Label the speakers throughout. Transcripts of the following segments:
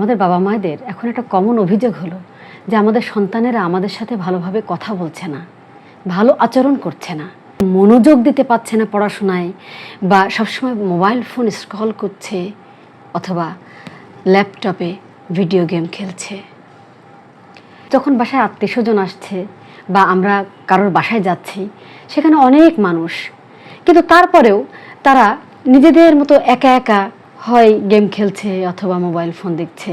Speaker 1: আমাদের বাবা মায়েদের এখন একটা কমন অভিযোগ হলো যে আমাদের সন্তানেরা আমাদের সাথে ভালোভাবে কথা বলছে না, ভালো আচরণ করছে না, মনোযোগ দিতে পারছে না পড়াশোনায় বা সবসময় মোবাইল ফোন স্ক্রল করছে অথবা ল্যাপটপে ভিডিও গেম খেলছে। যখন বাসায় আত্মীয় স্বজন আসছে বা আমরা কারোর বাসায় যাচ্ছি, সেখানে অনেক মানুষ, কিন্তু তারপরেও তারা নিজেদের মতো একা একা হয় গেম খেলছে অথবা মোবাইল ফোন দেখছে,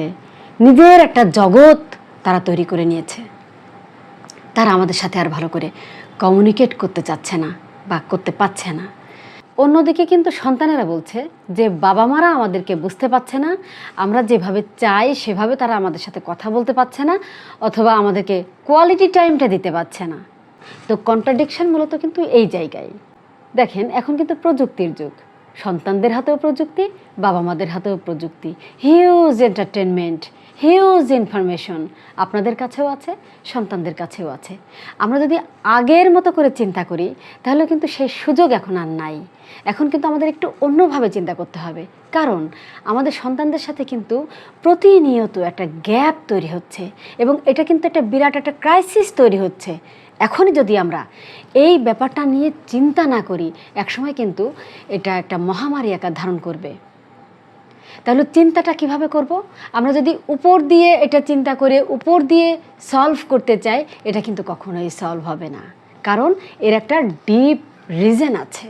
Speaker 1: নিজের একটা জগৎ তারা তৈরি করে নিয়েছে। তারা আমাদের সাথে আর ভালো করে কমিউনিকেট করতে চাচ্ছে না বা করতে পারছে না। অন্যদিকে কিন্তু সন্তানেরা বলছে যে বাবা মারা আমাদেরকে বুঝতে পারছে না, আমরা যেভাবে চাই সেভাবে তারা আমাদের সাথে কথা বলতে পারছে না, অথবা আমাদেরকে কোয়ালিটি টাইমটা দিতে পারছে না। তো কন্ট্রাডিকশন মূলত কিন্তু এই জায়গায়। দেখেন, এখন কিন্তু প্রযুক্তির যুগ। সন্তানদের হাতেও প্রযুক্তি বাবা মাদের হাতেও প্রযুক্তি। হিউজ এন্টারটেনমেন্ট হিউজ ইনফরমেশন আপনাদের কাছেও আছে, সন্তানদের কাছেও আছে। আমরা যদি আগের মতো করে চিন্তা করি, তাহলে কিন্তু সেই সুযোগ এখন আর নাই। এখন কিন্তু আমাদের একটু অন্যভাবে চিন্তা করতে হবে। কারণ আমাদের সন্তানদের সাথে কিন্তু প্রতিনিয়ত একটা গ্যাপ তৈরি হচ্ছে এবং এটা কিন্তু একটা বিরাট একটা ক্রাইসিস তৈরি হচ্ছে। এখনই যদি আমরা এই ব্যাপারটা নিয়ে চিন্তা না করি, একসময় কিন্তু এটা একটা মহামারী আকার ধারণ করবে। তাহলে চিন্তাটা কীভাবে করব? আমরা যদি উপর দিয়ে এটা চিন্তা করে উপর দিয়ে সলভ করতে চাই, এটা কিন্তু কখনোই সলভ হবে না। কারণ এর একটা ডিপ রিজন আছে।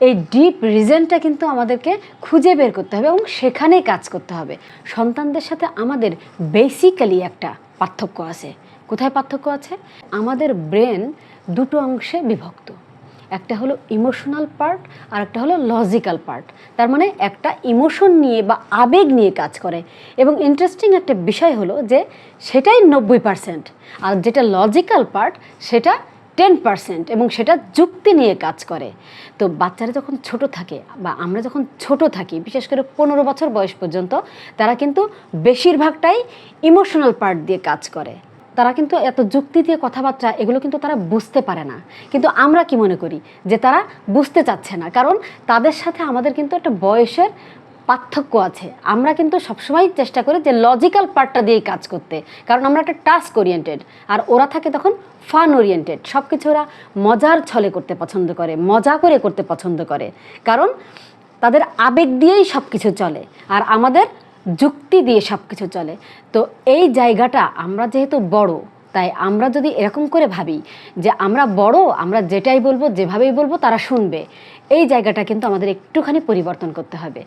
Speaker 1: এই ডিপ রিজনটা কিন্তু আমাদেরকে খুঁজে বের করতে হবে এবং সেখানেই কাজ করতে হবে। সন্তানদের সাথে আমাদের বেসিক্যালি একটা পার্থক্য আছে। কোথায় পার্থক্য আছে? আমাদের ব্রেন দুটো অংশে বিভক্ত। একটা হলো ইমোশনাল পার্ট আর একটা হলো লজিক্যাল পার্ট। তার মানে একটা ইমোশন নিয়ে বা আবেগ নিয়ে কাজ করে। এবং ইন্টারেস্টিং একটা বিষয় হলো যে সেটাই নব্বই পার্সেন্ট আর যেটা লজিক্যাল পার্ট সেটা টেন পার্সেন্ট এবং সেটা যুক্তি নিয়ে কাজ করে। তো বাচ্চারা যখন ছোট থাকে বা আমরা যখন ছোট থাকি, বিশেষ করে পনেরো বছর বয়স পর্যন্ত, তারা কিন্তু বেশিরভাগটাই ইমোশনাল পার্ট দিয়ে কাজ করে। তারা কিন্তু এত যুক্তি দিয়ে কথাবার্তা, এগুলো কিন্তু তারা বুঝতে পারে না। কিন্তু আমরা কি মনে করি? যে তারা বুঝতে চাচ্ছে না। কারণ তাদের সাথে আমাদের কিন্তু একটা বয়সের পার্থক্য আছে। আমরা কিন্তু সবসময় চেষ্টা করি যে লজিক্যাল পার্টটা দিয়ে কাজ করতে। কারণ আমরা একটা টাস্ক ওরিয়েন্টেড আর ওরা থাকে তখন ফান ওরিয়েন্টেড সব কিছু ওরা মজার ছলে করতে পছন্দ করে, মজা করে করতে পছন্দ করে। কারণ তাদের আবেগ দিয়েই সব কিছু চলে। আর আমাদের যুক্তি দিয়ে সব কিছু চলে। তো এই জায়গাটা আমরা যেহেতু বড়, তাই আমরা যদি এরকম করে ভাবি যে আমরা বড়, আমরা যেটাই বলব, যেভাবেই বলব তারা শুনবে। এই জায়গাটা কিন্তু আমাদের একটুখানি পরিবর্তন করতে হবে।